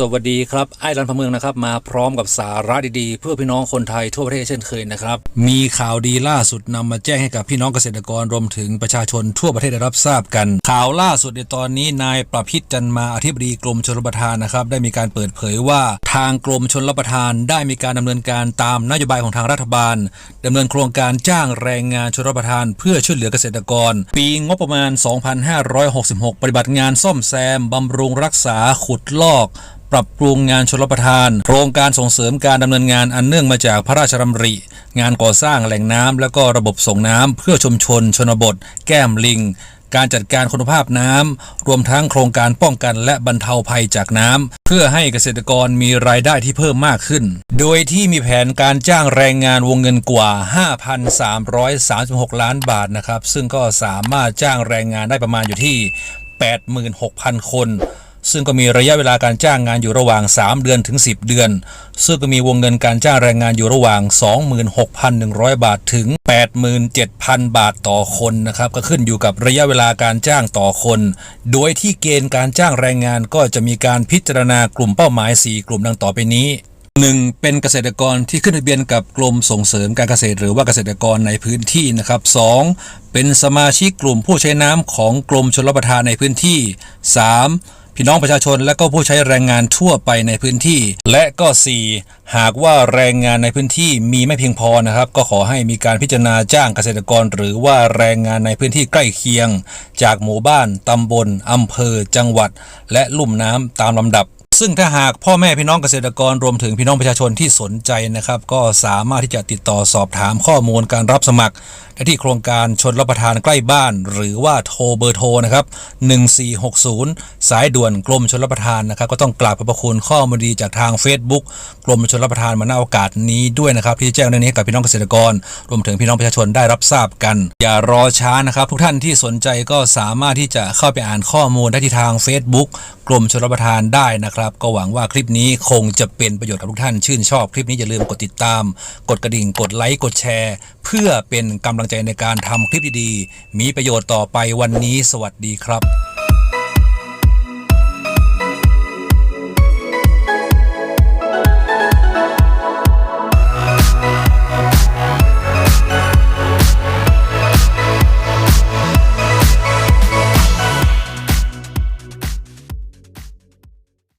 สวัสดีครับ ไอ้รันพะเมืองนะครับ มาพร้อมกับสาระดีๆ เพื่อพี่น้องคนไทยทั่วประเทศเช่นเคยนะครับ มีข่าวดีล่าสุดนำมาแจ้งให้กับพี่น้องเกษตรกรรวมถึงประชาชนทั่วประเทศได้รับทราบกัน ข่าวล่าสุดในตอนนี้นายประพิษจันมาอธิบดีกรมชลประทานนะครับ ได้มีการเปิดเผยว่า ทางกรมชลประทานได้มีการดำเนินการตามนโยบายของทางรัฐบาลดำเนินโครงการจ้างแรงงานชลประทาน เพื่อช่วยเหลือเกษตรกร ปีงบประมาณ 2566 ปฏิบัติงานซ่อมแซมบำรุงรักษาขุดลอกปรับปรุงงานชลประทาน โครงการส่งเสริมการดำเนินงานอันเนื่องมาจากพระราชดำริ งานก่อสร้างแหล่งน้ำและก็ระบบส่งน้ำเพื่อชุมชน ชนบท แก้มลิง การจัดการคุณภาพน้ำรวมทั้งโครงการป้องกันและบรรเทาภัยจากน้ำเพื่อให้เกษตรกรมีรายได้ที่เพิ่มมากขึ้น โดยที่มีแผนการจ้างแรงงานวงเงินกว่า 5,336 ล้านบาทนะครับ ซึ่งก็สามารถจ้างแรงงานได้ประมาณอยู่ที่ 86,000 คน ซึ่งก็มีระยะเวลาการจ้างงานอยู่ระหว่าง 3 เดือนถึง 10 เดือน ซึ่งก็มีวงเงินการจ้างแรงงานอยู่ระหว่าง 26,100 บาทถึง 87,000 บาทต่อคนนะครับก็ขึ้นอยู่กับระยะเวลาการจ้างต่อคน โดยที่เกณฑ์การจ้างแรงงานก็จะมีการพิจารณากลุ่มเป้าหมาย 4 กลุ่มดังต่อไปนี้ 1. เป็นเกษตรกรที่ขึ้นทะเบียนกับกรมส่งเสริมการเกษตร หรือว่าเกษตรกรในพื้นที่นะครับ 2. เป็นสมาชิกกลุ่มผู้ใช้น้ำของกรมชลประทานในพื้นที่ 3. พี่น้องประชาชนและก็ผู้ใช้แรงงานทั่วไปในพื้นที่ และก็ 4. หากว่าแรงงานในพื้นที่มีไม่เพียงพอนะครับ ก็ขอให้มีการพิจารณาจ้างเกษตรกร หรือว่าแรงงานในพื้นที่ใกล้เคียง จากหมู่บ้านตำบลอำเภอ จังหวัด และลุ่มน้ำตามลำดับ ซึ่งถ้าหากพ่อแม่พี่น้องเกษตรกรรวมถึงพี่น้องประชาชนที่สนใจนะครับ ก็สามารถที่จะติดต่อสอบถามข้อมูลการรับสมัครได้ที่โครงการชนรับประทานใกล้บ้าน หรือว่าโทรเบอร์โทรนะครับ1460 สายด่วนกรมชนรับประทานนะครับ ก็ต้องกราบขอบพระคุณข้อมูลดีจากทาง Facebook กรมชนรับประทานมาณโอกาสนี้ด้วยนะครับ ที่แจ้งเรื่องนี้ให้กับพี่น้องเกษตรกร รวมถึงพี่น้องประชาชนได้รับทราบกัน อย่ารอช้านะครับ ทุกท่านที่สนใจก็สามารถที่จะเข้าไปอ่านข้อมูลได้ที่ทาง Facebook กรมชลประทานได้นะครับนะครับ ก็หวังว่าคลิปนี้คงจะเป็นประโยชน์กับทุกท่านชื่นชอบ คลิปนี้อย่าลืมกดติดตาม กดกระดิ่ง กดไลค์กดแชร์ เพื่อเป็นกำลังใจในการทำคลิปดีๆมีประโยชน์ต่อไปวันนี้ สวัสดีครับ